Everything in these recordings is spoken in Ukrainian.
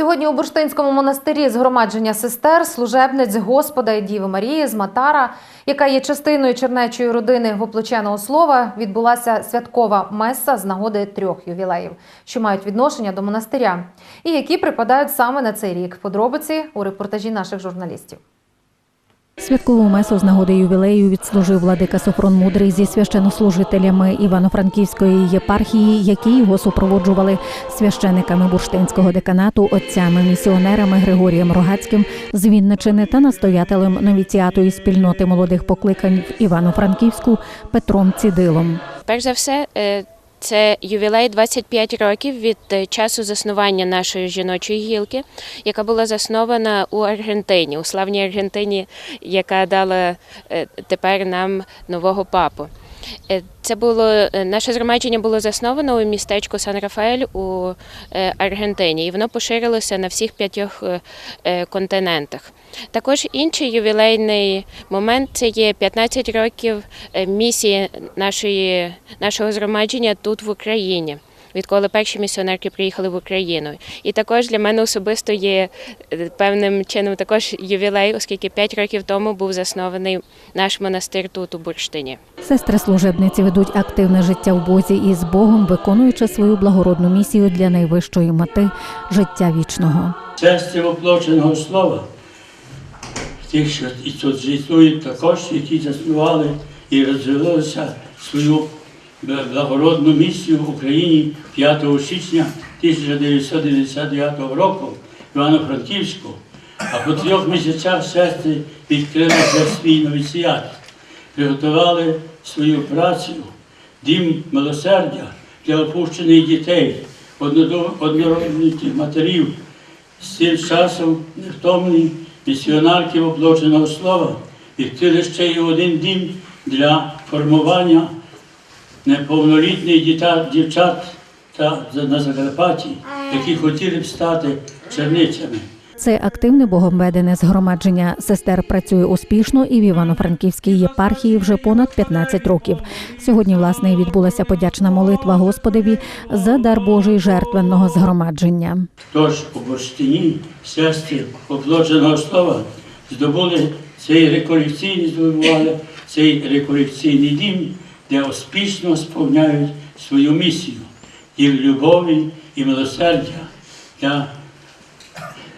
Сьогодні у Бурштинському монастирі згромадження сестер, служебниць Господа і Діви Марії з Матара, яка є частиною чернечої родини воплоченого слова, відбулася святкова меса з нагоди трьох ювілеїв, що мають відношення до монастиря, і які припадають саме на цей рік. Подробиці у репортажі наших журналістів. Святкову месу з нагоди ювілею відслужив владика Софрон Мудрий зі священнослужителями Івано-Франківської єпархії, які його супроводжували священиками бурштинського деканату, отцями місіонерами Григорієм Рогацьким з Вінничини та настоятелем новіціатої спільноти молодих покликань в Івано-Франківську Петром Цідилом. Перш за все, е, це ювілей 25 років від е, часу заснування нашої жіночої гілки, яка була заснована у Аргентині, у славній Аргентині, яка дала е, тепер нам нового папу. Е, Це було е, наше згромадження було засновано у містечку Сан Рафаель у е, Аргентині, і воно поширилося на всіх п'ятьох континентах. Також інший ювілейний момент це є 15 років місії нашої, нашого згромадження тут в Україні. Відколи перші місіонерки приїхали в Україну, і також для мене особисто є е, певним чином також ювілей, оскільки 5 років тому був заснований наш монастир тут у Бурштині. Сестри служебниці ведуть активне життя в Бозі і з Богом, виконуючи свою благородну місію для найвищої мети життя вічного. Сестри воплоченого слова, тих, що і тут існують також, які заснували і розвивалися свою благородну місію в Україні 5 січня 1999 року Івано-Франківську, а по трьох місяцях сестри відкрили для свій новіціат, приготували свою працю, дім милосердя для опущених дітей, однородних матерів, з цим часом невтомні місіонарки оплоченого слова. Відкрили ще й один дім для формування неповнолітніх діта- дівчат та на Закарпатті, які хотіли б стати черницями. Це активне богомведене згромадження сестер працює успішно і в Івано-Франківській єпархії вже понад 15 років. Сьогодні, власне, і відбулася подячна молитва Господові за дар Божий жертвенного згромадження. Тож у бурштині сестри оплоченого слова здобули цей реколекційний здобували цей реколекційний дім, де успішно сповняють свою місію і в любові і милосердя для,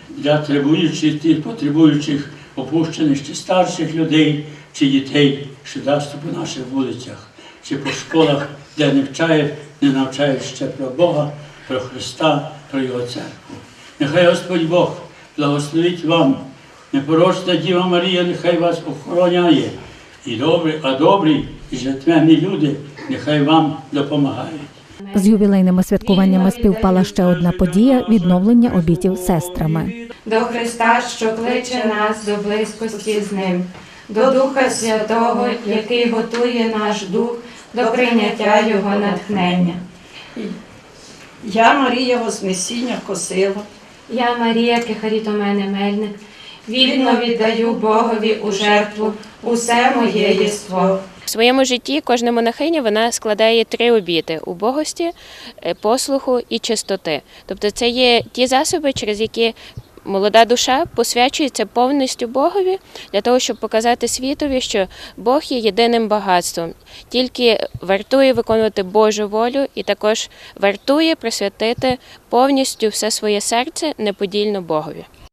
для требуючих тих потребуючих опущених чи старших людей, чи дітей, що дасть по наших вулицях, чи по школах, де не вчають, не навчають ще про Бога, про Христа, про Його церкву. Нехай Господь Бог благословить вам, непорочна Діва Марія, нехай вас охороняє. І добрі, а добрі і жертвенні люди, нехай вам допомагають. З ювілейними святкуваннями співпала ще одна подія відновлення обітів сестрами. до Христа, що кличе нас до близькості з Ним, до Духа Святого, який готує наш дух до прийняття Його натхнення. Я Марія Вознесіння Косила, Я, Марія Кихаріто мене Мельник, вільно віддаю Богові у жертву усе моє єство. В своєму житті кожна монахиня вона складає три обіти убогості, е, послуху і чистоти. Тобто це є ті засоби, через які молода душа посвячується повністю Богові для того, щоб показати світові, що Бог є єдиним багатством, тільки вартує виконувати Божу волю і також вартує присвятити повністю все своє серце неподільно Богові.